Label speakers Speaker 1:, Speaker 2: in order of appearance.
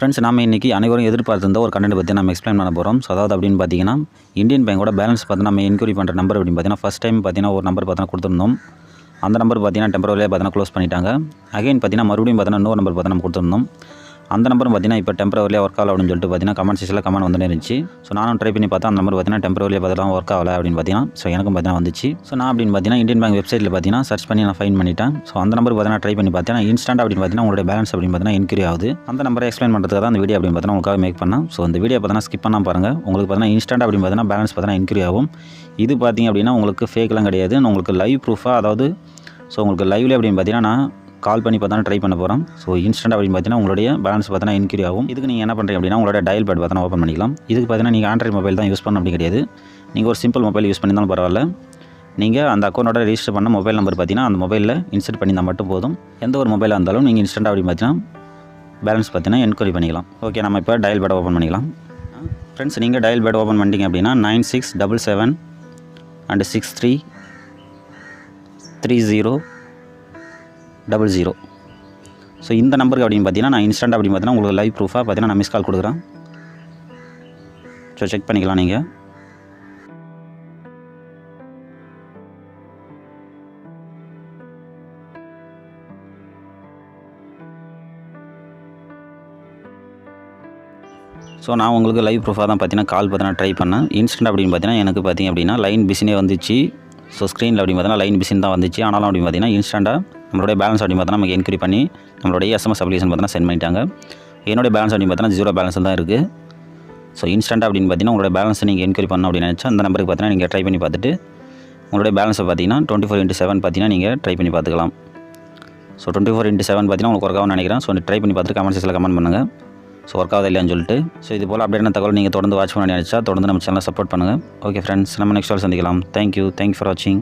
Speaker 1: Friends நாம இன்றைக்கி அனைவரும் எதிர்பார்த்திருந்த ஒரு கண்டென்ட் பற்றி நம்ம எக்ஸ்பிளைன் பண்ண போகிறோம் ஸோ அதாவது அப்படின்னு பார்த்தீங்கன்னா இந்தியன் பேங்கோட பேலன்ஸ் பார்த்து நம்ம என்கொயரி பண்ணுற நம்பர் அப்படின்னு பார்த்தீங்கன்னா ஃபஸ்ட் டைம் பார்த்தீங்கன்னா ஒரு நம்பர் பார்த்தீங்கன்னா கொடுத்துருந்தோம். அந்த நம்பர் பார்த்தீங்கன்னா டெம்பரவரியாக பார்த்தீங்கன்னா க்ளோஸ் பண்ணிட்டாங்க. அகைன் பார்த்தீங்கன்னா மறுபடியும் பார்த்தீங்கன்னா இன்னொரு நம்பர் பார்த்தீங்கன்னா நம்ம கொடுத்துருந்தோம். அந்த நம்பரும் பார்த்தீங்கன்னா இப்போ டெம்பரரியாக ஒர்க் ஆகல அப்படின்னு சொல்லிட்டு பார்த்தீங்கன்னா கமெண்ட் செக்ஷனில் கமெண்ட் வந்துட்டு இருந்துச்சு. ஸோ நானும் ட்ரை பண்ணி பார்த்தா அந்த நம்பர் பார்த்தீங்கன்னா டெம்பரரியாக பார்த்தீங்கன்னா ஒர்க் ஆகல அப்படின்னு பார்த்தீங்கன்னா ஸோ எனக்கும் பார்த்தீங்கன்னா வந்துச்சு. ஸோ நான் அப்படின்னு பார்த்தீங்கன்னா இந்தியன் பேங்க் வெப்சைட்டில் பார்த்தீங்கன்னா சர்ச் பண்ணி நான் ஃபைன் பண்ணிட்டேன். ஸோ அந்த நம்பர் பார்த்தீங்கன்னா ட்ரை பண்ணி பார்த்தீங்கன்னா இன்ஸ்டன்ட் அப்படின்னு பார்த்தீங்கன்னா உங்களுடைய பேலன்ஸ் அப்படின்னு பார்த்தீங்கன்னா இன்க்ரி ஆகுது. அந்த நம்பரை எக்ஸ்பிளைன் பண்ணுறதுக்காக தான் அந்த வீடியோ அப்படின்னு பார்த்தீங்கன்னா உங்களுக்காக மேக் பண்ணேன். ஸோ அந்த வீடியோ பார்த்தீங்கன்னா ஸ்கிப் பண்ணால் பாருங்கள் உங்களுக்கு பார்த்தீங்கன்னா இன்ஸ்டன்ட் அப்படின்னு பார்த்தீங்கன்னா பேலன்ஸ் பார்த்தீங்கன்னா இன்க்ரி ஆகும். இது பார்த்தீங்க அப்படின்னா உங்களுக்கு ஃபேக்லாம் கிடையாது. உங்களுக்கு லைவ் ப்ரூஃபாக அதாவது ஸோ உங்களுக்கு லைவ்லேயே அப்படின்னு பார்த்தீங்கன்னா நான் கால் பண்ணி பார்த்தா ட்ரை பண்ண போகிறோம் ஸோ இன்ஸ்டன்ட் அப்படின்னு பார்த்தீங்கன்னா உங்களுடைய பேலன்ஸ் பார்த்தீங்கன்னா இன்க்ரி ஆகும். இதுக்கு நீங்கள் என்ன பண்ணுறீங்க அப்படின்னா உங்களோட டயல் பேட் பார்த்தீங்கன்னா ஓப்பன் பண்ணிக்கலாம். இதுக்கு பார்த்தீங்கன்னா நீங்கள் ஆண்ட்ராய்ட் மொபைல் தான் யூஸ் பண்ண அப்படி கிடையாது. நீங்கள் ஒரு சிம்பிள் மொபைல் யூஸ் பண்ணியிருந்தாலும் பரவாயில்ல. நீங்கள் அந்த அக்கௌண்ட்டோட ரிஜிஸ்டர் பண்ண மொபைல் நம்பர் பார்த்தீங்கன்னா அந்த மொபைலில் இன்ஸ்டர்ட் பண்ணியிருந்தால் மட்டும் போதும். எந்த ஒரு மொபைலாக இருந்தாலும் நீங்கள் இன்ஸ்டன்ட் அப்படின்னு பார்த்தீங்கன்னா பேலன்ஸ் பார்த்தீங்கன்னா என்கொயரி பண்ணிக்கலாம். ஓகே நம்ம இப்போ டயல் பேட் ஓப்பன் பண்ணிக்கலாம். ஃப்ரெண்ட்ஸ் நீங்கள் டயல் பேட் ஓப்பன் பண்ணிட்டீங்க அப்படின்னா nine six double seven and six three three zero double zero. So இந்த நம்பருக்கு அப்படின்னு பார்த்தீங்கன்னா நான் இன்ஸ்டன்ட் அப்படின்னு பார்த்தீங்கன்னா உங்களுக்கு லைவ் ப்ரூஃபாக பார்த்தீங்கன்னா நான் மிஸ் கால் கொடுக்குறேன். ஸோ செக் பண்ணிக்கலாம் நீங்கள் ஸோ நான் உங்களுக்கு லைவ் ப்ரூஃபாக தான் பார்த்தீங்கன்னா கால் பார்த்தீங்கன்னா ட்ரை பண்ணேன். இன்ஸ்டன்ட் அப்படின்னு பார்த்தீங்கன்னா எனக்கு பார்த்தீங்க அப்படின்னா லைன் பிஸினே வந்துச்சு. ஸோ ஸ்க்ரீனில் அப்படின்னு பார்த்தீங்கன்னா லைன் பிஸின் தான் வந்துச்சு. ஆனாலும் அப்படின்னு பார்த்தீங்கன்னா இன்ஸ்டண்ட்டாக நம்மளுடைய பேலன்ஸ் அப்படின்னு பார்த்தீங்கன்னா நமக்கு என்கொயரி பண்ணி நம்மளுடைய எஸ்எம்எஸ் அப்ளிகேஷன் பார்த்தீங்கன்னா சென்ட் பண்ணிட்டாங்க. என்னுடைய பேலன்ஸ் அப்படின்னு பார்த்தீங்கன்னா ஜீரோ பேலன்ஸ் தான் இருக்குது ஸோ இன்ஸ்டன்ட் அப்படின்னு பார்த்தீங்கன்னா உங்களோட பேலன்ஸ் நீங்கள் என்கொயரி பண்ணணும் அப்படின்னு நினச்சா அந்த நம்பருக்கு பார்த்தீங்கன்னா நீங்கள் ட்ரை பண்ணி பார்த்துட்டு உங்களுடைய பேலன்ஸை பார்த்தீங்கன்னா டுவெண்ட்டி ஃபோர் இன்ட்டு செவன் பார்த்தீங்கன்னா நீங்கள் ட்ரை பண்ணி பார்த்துக்கலாம். So twenty four into seven பார்த்தீங்கன்னா உங்களுக்கு ஒர்க் ஆகும்னு நினைக்கிறேன். ஸோ ட்ரை பண்ணி பார்த்துட்டு கமெண்ட் செக்ஸில் கமெண்ட் பண்ணுங்கள் ஸோ ஒர்க் ஆகுது இல்லையான்னு சொல்லிட்டு. ஸோ இது போல் அப்படியான தகவல் நீங்கள் தொடர்ந்து வாட்ச் பண்ண நினச்சா தொடர்ந்து நம்ம சேனலை சப்போர்ட் பண்ணுங்கள் ஓகே ஃப்ரெண்ட்ஸ் நம்ம நெக்ஸ்ட் சந்திக்கலாம். Thank you thank you for வாட்சிங்